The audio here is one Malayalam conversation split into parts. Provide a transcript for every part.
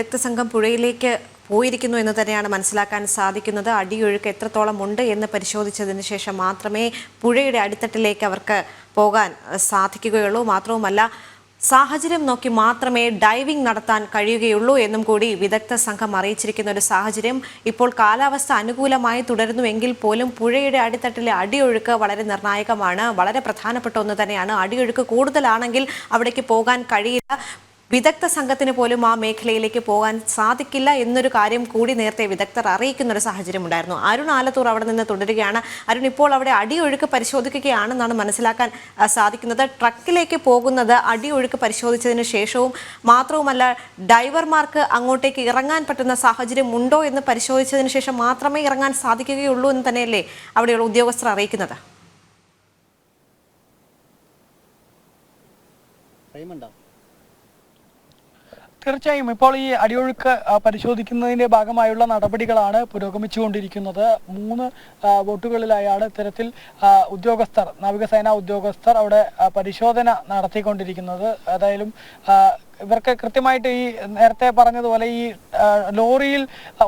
വിദഗ്ധ സംഘം പുഴയിലേക്ക് പോയിരിക്കുന്നു എന്ന് തന്നെയാണ് മനസ്സിലാക്കാൻ സാധിക്കുന്നത്. അടിയൊഴുക്ക് എത്രത്തോളം ഉണ്ട് എന്ന് പരിശോധിച്ചതിന് ശേഷം മാത്രമേ പുഴയുടെ അടിത്തട്ടിലേക്ക് അവർക്ക് പോകാൻ സാധിക്കുകയുള്ളൂ. മാത്രവുമല്ല സാഹചര്യം നോക്കി മാത്രമേ ഡൈവിംഗ് നടത്താൻ കഴിയുകയുള്ളൂ എന്നും കൂടി വിദഗ്ധ സംഘം അറിയിച്ചിരിക്കുന്ന ഒരു സാഹചര്യം ഇപ്പോൾ കാലാവസ്ഥ അനുകൂലമായി തുടരുന്നുവെങ്കിൽ പോലും പുഴയുടെ അടിത്തട്ടിലെ അടിയൊഴുക്ക് വളരെ നിർണായകമാണ്. വളരെ പ്രധാനപ്പെട്ട ഒന്ന് തന്നെയാണ്. അടിയൊഴുക്ക് കൂടുതലാണെങ്കിൽ അവിടേക്ക് പോകാൻ കഴിയില്ല. വിദഗ്ധ സംഘത്തിന് പോലും ആ മേഖലയിലേക്ക് പോകാൻ സാധിക്കില്ല എന്നൊരു കാര്യം കൂടി നേരത്തെ വിദഗ്ധർ അറിയിക്കുന്ന ഒരു സാഹചര്യം ഉണ്ടായിരുന്നു. അരുൺ ആലത്തൂർ അവിടെ നിന്ന് തുടരുകയാണ്. അരുൺ ഇപ്പോൾ അവിടെ അടിയൊഴുക്ക് പരിശോധിക്കുകയാണെന്നാണ് മനസ്സിലാക്കാൻ സാധിക്കുന്നത്. ട്രക്കിലേക്ക് പോകുന്നത് അടിയൊഴുക്ക് പരിശോധിച്ചതിന് ശേഷവും മാത്രവുമല്ല ഡ്രൈവർമാർക്ക് അങ്ങോട്ടേക്ക് ഇറങ്ങാൻ പറ്റുന്ന സാഹചര്യം ഉണ്ടോ എന്ന് പരിശോധിച്ചതിന് ശേഷം മാത്രമേ ഇറങ്ങാൻ സാധിക്കുകയുള്ളൂ എന്ന് തന്നെയല്ലേ അവിടെയുള്ള ഉദ്യോഗസ്ഥർ അറിയിക്കുന്നത്? തീർച്ചയായും ഇപ്പോൾ ഈ അടിയൊഴുക്ക് പരിശോധിക്കുന്നതിന്റെ ഭാഗമായുള്ള നടപടികളാണ് പുരോഗമിച്ചുകൊണ്ടിരിക്കുന്നത്. മൂന്ന് ബോട്ടുകളിലായാണ് ഇത്തരത്തിൽ ഉദ്യോഗസ്ഥർ നാവികസേന ഉദ്യോഗസ്ഥർ അവിടെ പരിശോധന നടത്തിക്കൊണ്ടിരിക്കുന്നത്. ഏതായാലും ഇവർക്ക് കൃത്യമായിട്ട് ഈ നേരത്തെ പറഞ്ഞതുപോലെ ഈ ലോറിയിൽ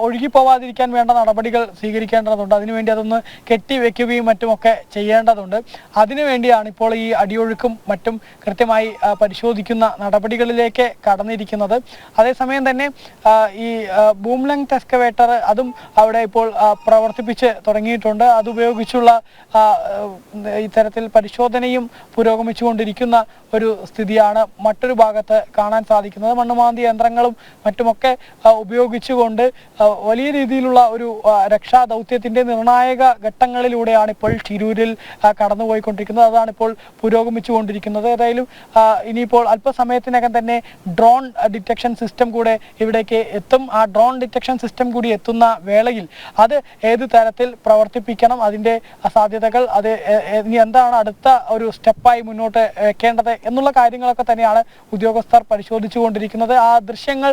ഒഴുകിപ്പോവാതിരിക്കാൻ വേണ്ട നടപടികൾ സ്വീകരിക്കേണ്ടതുണ്ട്. അതിനുവേണ്ടി അതൊന്ന് കെട്ടി കെട്ടിവെക്കുകയും മറ്റുമൊക്കെ ചെയ്യേണ്ടതുണ്ട്. അതിനുവേണ്ടിയാണ് ഇപ്പോൾ ഈ അടിയൊഴുക്കും മറ്റും കൃത്യമായി പരിശോധിക്കുന്ന നടപടികളിലേക്ക് കടന്നിരിക്കുന്നത്. അതേസമയം തന്നെ ഈ ബൂം ലെങ്ത് എക്സ്കവേറ്റർ അതും അവിടെ ഇപ്പോൾ പ്രവർത്തിപ്പിച്ച് തുടങ്ങിയിട്ടുണ്ട്. അതുപയോഗിച്ചുള്ള ഇത്തരത്തിൽ പരിശോധനയും പുരോഗമിച്ചുകൊണ്ടിരിക്കുന്ന ഒരു സ്ഥിതിയാണ് മറ്റൊരു ഭാഗത്ത് കാണാൻ സാധിക്കുന്നത്. മണ്ണുമാന്തി യന്ത്രങ്ങളും മറ്റുമൊക്കെ ഉപയോഗിച്ചുകൊണ്ട് വലിയ രീതിയിലുള്ള ഒരു രക്ഷാ ദൗത്യത്തിന്റെ നിർണായക ഘട്ടങ്ങളിലൂടെയാണ് ഇപ്പോൾ തിരൂരിൽ കടന്നുപോയിക്കൊണ്ടിരിക്കുന്നത്. അതാണ് ഇപ്പോൾ പുരോഗമിച്ചുകൊണ്ടിരിക്കുന്നത്. ഏതായാലും ഇനിയിപ്പോൾ അല്പസമയത്തിനകം തന്നെ ഡ്രോൺ ഡിറ്റക്ഷൻ സിസ്റ്റം കൂടെ ഇവിടേക്ക് എത്തും. ആ ഡ്രോൺ ഡിറ്റക്ഷൻ സിസ്റ്റം കൂടി എത്തുന്ന വേളയിൽ അത് ഏത് തരത്തിൽ പ്രവർത്തിപ്പിക്കണം അതിന്റെ സാധ്യതകൾ അത് ഇനി എന്താണ് അടുത്ത ഒരു സ്റ്റെപ്പായി മുന്നോട്ട് വെക്കേണ്ടത് എന്നുള്ള കാര്യങ്ങളൊക്കെ തന്നെയാണ് ഉദ്യോഗസ്ഥർ പരിശോധിച്ചുകൊണ്ടിരിക്കുന്നത്. ആ ദൃശ്യങ്ങൾ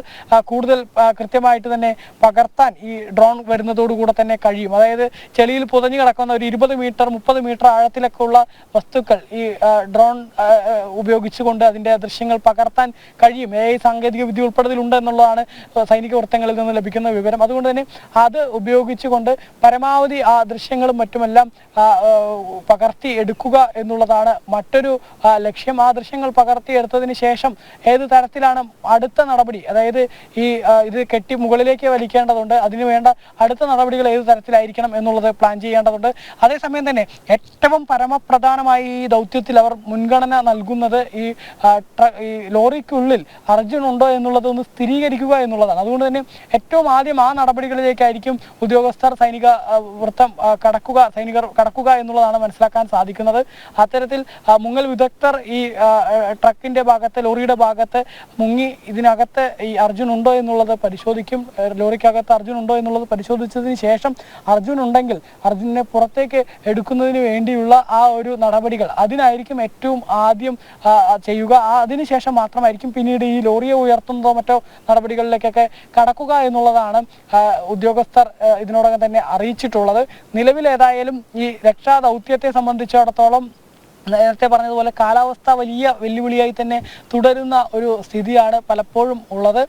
കൂടുതൽ കൃത്യമായിട്ട് തന്നെ പകർത്താൻ ഈ ഡ്രോൺ വരുന്നതോടുകൂടെ തന്നെ കഴിയും. അതായത് ചെളിയിൽ പുതഞ്ഞു കിടക്കുന്ന ഒരു ഇരുപത് മീറ്റർ മുപ്പത് മീറ്റർ ആഴത്തിലൊക്കെ ഉള്ള വസ്തുക്കൾ ഈ ഡ്രോൺ ഉപയോഗിച്ചുകൊണ്ട് അതിന്റെ ദൃശ്യങ്ങൾ പകർത്താൻ കഴിയും. ഐ സാങ്കേതിക വിദ്യ ഉൾപ്പെടുത്തിലുണ്ട് എന്നുള്ളതാണ് സൈനിക വൃത്തങ്ങളിൽ നിന്ന് ലഭിക്കുന്ന വിവരം. അതുകൊണ്ട് തന്നെ അത് ഉപയോഗിച്ചുകൊണ്ട് പരമാവധി ആ ദൃശ്യങ്ങളും മറ്റുമെല്ലാം പകർത്തി എടുക്കുക എന്നുള്ളതാണ് മറ്റൊരു ലക്ഷ്യം. ആ ദൃശ്യങ്ങൾ പകർത്തിയെടുത്തതിന് ശേഷം ഏത് തരത്തിലാണ് അടുത്ത നടപടി. അതായത് ഈ ഇത് കെട്ടി മുകളിലേക്ക് വലിക്കേണ്ടതുണ്ട്. അതിനു വേണ്ട അടുത്ത നടപടികൾ ഏത് തരത്തിലായിരിക്കണം എന്നുള്ളത് പ്ലാൻ ചെയ്യേണ്ടതുണ്ട്. അതേസമയം തന്നെ ഏറ്റവും പരമപ്രധാനമായി ഈ ദൗത്യത്തിൽ അവർ മുൻഗണന നൽകുന്നത് ഈ ഈ ലോറിക്കുള്ളിൽ അർജുൻ ഉണ്ടോ എന്നുള്ളത് ഒന്ന് സ്ഥിരീകരിക്കുക എന്നുള്ളതാണ്. അതുകൊണ്ട് തന്നെ ഏറ്റവും ആദ്യം ആ നടപടികളിലേക്കായിരിക്കും ഉദ്യോഗസ്ഥർ സൈനിക വൃത്തം കടക്കുക സൈനികർ കടക്കുക എന്നുള്ളതാണ് മനസ്സിലാക്കാൻ സാധിക്കുന്നത്. അത്തരത്തിൽ മുങ്ങൽ വിദഗ്ധർ ഈ ട്രക്കിന്റെ ഭാഗത്ത് ലോറിയുടെ ഭാഗത്ത് മുങ്ങി ഇതിനകത്ത് ഈ അർജുൻ ഉണ്ടോ എന്നുള്ളത് പരിശോധിക്കും ലോറിക്കകത്ത് അർജുൻ ഉണ്ടോ എന്നുള്ളത് പരിശോധിച്ചതിന് ശേഷം അർജുൻ ഉണ്ടെങ്കിൽ അർജുനെ പുറത്തേക്ക് എടുക്കുന്നതിന് വേണ്ടിയുള്ള ആ ഒരു നടപടികൾ അതിനായിരിക്കും ഏറ്റവും ആദ്യം ചെയ്യുക. അതിനുശേഷം മാത്രമായിരിക്കും പിന്നീട് ഈ ലോറിയെ ഉയർത്തുന്നതോ മറ്റോ നടപടികളിലേക്കൊക്കെ കടക്കുക എന്നുള്ളതാണ് ഉദ്യോഗസ്ഥർ ഇതിനോടകം തന്നെ അറിയിച്ചിട്ടുള്ളത്. നിലവിൽ ഏതായാലും ഈ രക്ഷാ ദൗത്യത്തെ സംബന്ധിച്ചിടത്തോളം നേരത്തെ പറഞ്ഞതുപോലെ കാലാവസ്ഥ വലിയ വെല്ലുവിളിയായി തന്നെ തുടരുന്ന ഒരു സ്ഥിതിയാണ് പലപ്പോഴും ഉള്ളത്.